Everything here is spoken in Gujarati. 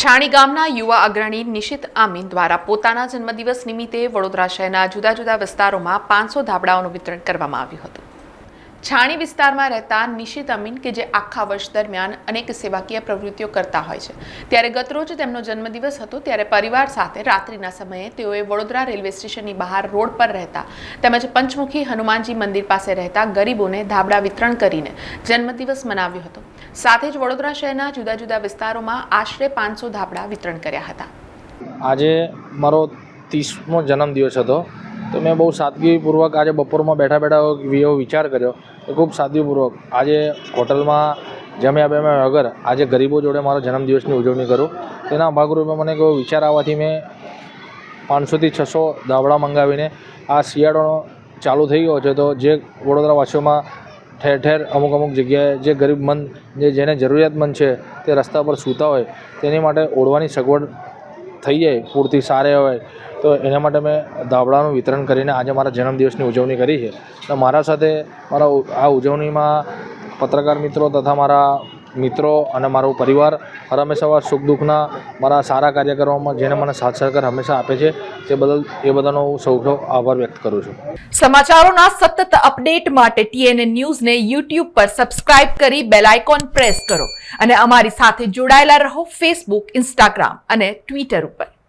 છાણી ગામના યુવા અગ્રણી નિશિત આમીન દ્વારા પોતાના જન્મદિવસ નિમિત્તે વડોદરા શહેરના જુદા જુદા વિસ્તારોમાં પાંચસો ધાબળાઓનું વિતરણ કરવામાં આવ્યું હતું. છાણી વિસ્તારમાં રહેતા નિશિત અમીન કે જે આખા વર્ષ દરમિયાન અનેક સેવાકીય પ્રવૃત્તિઓ કરતા હોય છે. ત્યારે ગતરોજ તેમનો જન્મદિવસ હતો, ત્યારે પરિવાર સાથે રાત્રિના સમયે તેઓએ વડોદરા રેલવે સ્ટેશનની બહાર રોડ પર રહેતા તેમજ પંચમુખી હનુમાનજી મંદિર પાસે રહેતા ગરીબોને ધાબળા વિતરણ કરીને જન્મદિવસ મનાવ્યો હતો. સાથે જ વડોદરા શહેરના જુદા જુદા વિસ્તારોમાં આશરે પાંચસો ધાબળા વિતરણ કર્યા હતા. આજે મારો ત્રીસમો જન્મદિવસ હતો. તો મેં બહુ સાદગીપૂર્વક આજે બપોરમાં બેઠા બેઠા એવો વિચાર કર્યો કે ખૂબ સાદગીપૂર્વક આજે હોટલમાં જમ્યા બેમ્યા વગર આજે ગરીબો જોડે મારો જન્મદિવસની ઉજવણી કરું. તેના ભાગરૂપે મને એવો વિચાર આવવાથી મેં પાંચસોથી છસો ધાબળા મંગાવીને આ શિયાળો ચાલુ થઈ ગયો છે. તો જે વડોદરાવાસીઓમાં ઠેર ઠેર અમુક અમુક જગ્યાએ જે ગરીબમંદ જે જેને જરૂરિયાતમંદ છે, તે રસ્તા પર સૂતા હોય, તેની માટે ઓળવાની સગવડ થઈ જાય, પૂરતી સારી હોય. તો એના માટે મેં ધાબળાનું વિતરણ કરીને આજે મારા જન્મદિવસની ઉજવણી કરી છે. તો મારા સાથે મારા આ ઉજવણીમાં પત્રકાર મિત્રો તથા મારા મિત્રો અને મારો પરિવાર હર હંમેશા સુખ દુઃખના મારા સારા કાર્ય કરવામાં જેને મને સાથ સહકાર હંમેશા આપે છે, તે બદલ એ બધાનો હું સૌનો આભાર વ્યક્ત કરું છું. સમાચારોના સતત અપડેટ માટે ટીએનએ ન્યૂઝને યુટ્યુબ પર સબસ્ક્રાઇબ કરી બેલ આઇકોન પ્રેસ કરો અને અમારી સાથે જોડાયેલા રહો ફેસબુક ઇન્સ્ટાગ્રામ અને ટ્વિટર ઉપર.